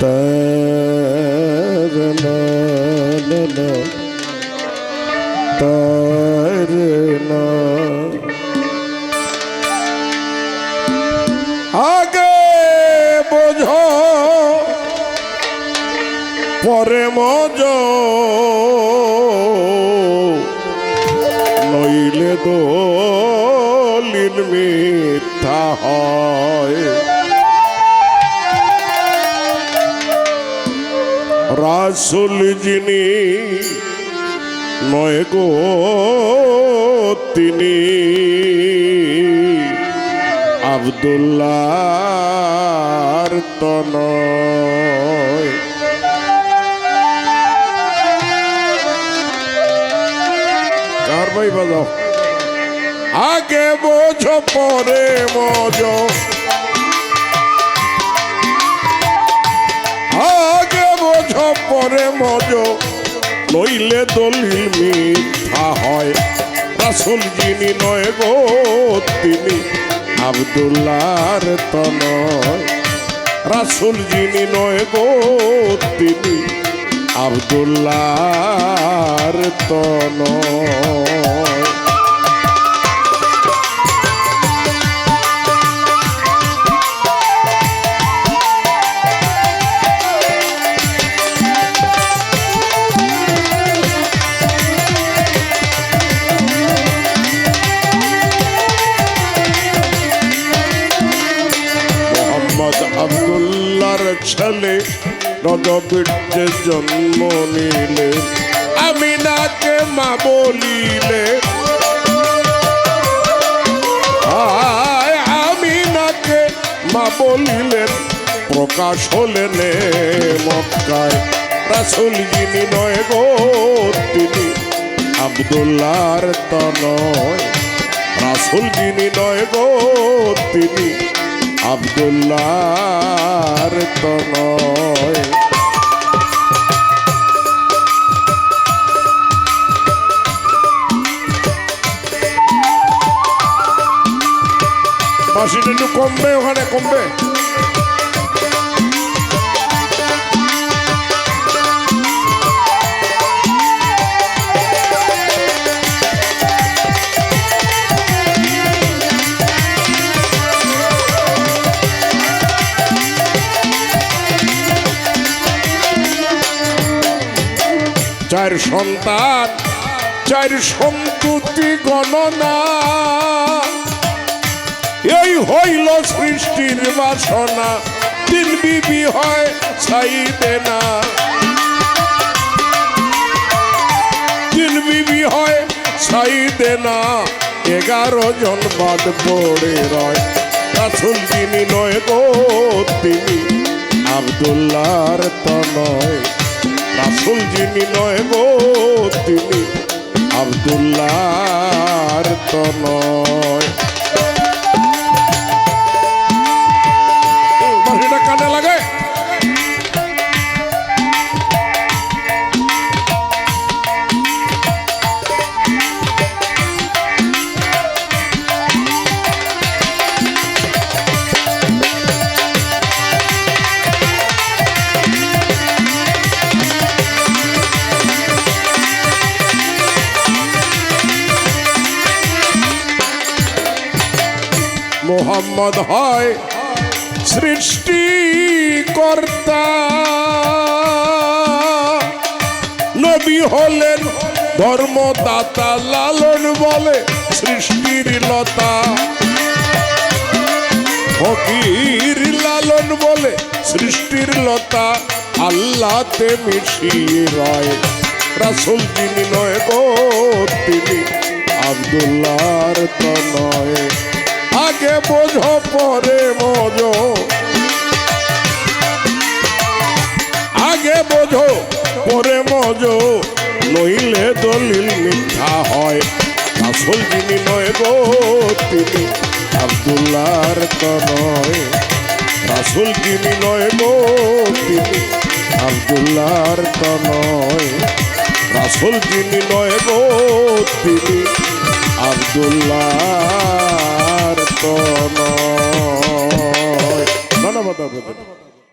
তরনা না আগে বোঝো পরে মজ। নইলে দলিল মিথ্যা হয়। রাসুল যিনি নয় গো তিনি। ভাই বাজাও। আগে বোঝো পরে মজ। মজ, নইলে দলিল মিথ্যা হয়। রাসুল যিনি নয় গো, তিনি আবদুল্লার তনয় রাসুল যিনি নয় গো, তিনি আবদুল্লার তনয় ছেলে রজবীর্যে জন্ম নিলে, আমিনাকে মা বলিলে। আয় আমিনাকে মা বলিলেন প্রকাশ হলেন মক্কায়। রাসুল যিনি নয় গো, তিনি আবদুল্লাহর তনয়। রাসুল যিনি নয় গো, তিনি আবদুল্লাহর তনয়। বাসিটা একটু কমবে ওখানে কমবে। চার সন্তান, চার সম্পত্তি গণনা। এই হইল সৃষ্টির বাসনা, তিন বিবি হয় চাইবে না। তিন বিবি হয় চাইবে না। এগারো জন বাদ পড়ে রয়, রাসুল যিনি নয় গো তিনি আবদুল্লাহর তনয়। যিনি নয় গো তিনি আবদুল্লাহর তনয়। মোহাম্মদ হয় সৃষ্টিকর্তা। নবী হলেন ধর্মদাতা, লালন বলে সৃষ্টির লতা। ফকির লালন বলে সৃষ্টির লতা। আল্লাহতে মিশিয়ে রয় রাসুল যিনি নয় গো, তিনি আবদুল্লাহর তো নয় আগে বোঝো পরে মজো আগে বোঝো পরে মজো নইলে দলিল মিথ্যা হয়। আসল যিনি নয় গো তিনি আবদুল্লাহর তো নয় রাসুল যিনি নয় গো তিনি আবদুল্লাহর তো নয় রাসুল যিনি নয় গো তিনি আবদুল্লাহর তো নয় ধন্যবাদ